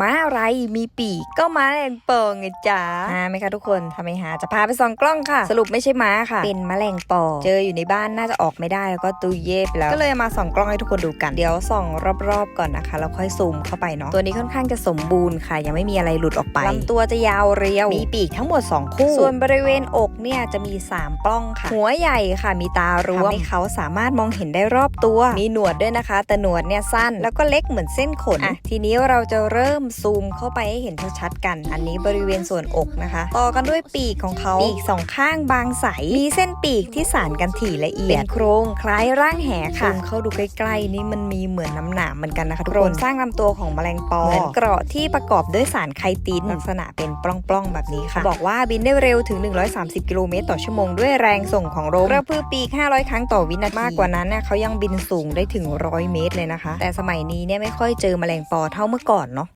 ม้าอะไรมีปีกก็ม้าแมลงปอไงจ๊ะหาไหมคะทุกคนทำไมหาจะพาไปส่องกล้องค่ะ สรุปไม่ใช่ม้าค่ะ เป็นแมลงปอเจออยู่ในบ้านน่าจะออกไม่ได้แล้วก็ตุยเย่ไปแล้วก็เลยเอามาส่องกล้องให้ทุกคนดูกันเดี๋ยวส่องรอบๆก่อนนะคะแล้วค่อยซูมเข้าไปเนาะตัวนี้ค่อนข้างจะสมบูรณ์ค่ะ ยังไม่มีอะไรหลุดออกไปลำตัวจะยาวเรียวมีปีกทั้งหมด 2 คู่ ส่วนบริเวณอกเนี่ยจะมี 3 ปล้องค่ะ หัวใหญ่ค่ะมีตารวมทำให้เขาสามารถมองเห็นได้รอบตัว มีหนวดด้วยนะคะ แต่หนวดเนี่ยสั้นแล้วก็เล็กเหมือนเส้นขนอะทีนี้เราจะเริ่มซูมเข้าไปให้เห็นชัดๆกัน อันนี้บริเวณส่วนอกนะคะ ต่อกันด้วยปีกของเขาปีกสองข้างบางใส มีเส้นปีกที่สานกันถี่ละเอียดเป็นโครงคล้ายร่างแหค่ะซูมเข้าดูใกล้ๆนี่มันมีเหมือนน้ำหนามเหมือนกันนะคะทุกคนสร้างลำตัวของแมลงปอเหมือนเกราะที่ประกอบด้วยสารไคตินลักษณะเป็นปล้องๆแบบนี้ค่ะ บอกว่าบินได้เร็วถึง 130 กิโลเมตรต่อชั่วโมงด้วยแรงส่งของลมกระพือปีก 500 ครั้งต่อวินาทีมากกว่านั้นน่ะเขายังบินสูงได้ถึง 100 เมตรเลยนะคะ แต่สมัยนี้เนี่ยไม่ค่อยเจอแมลงปอเท่าเมื่อก่อนเนาะ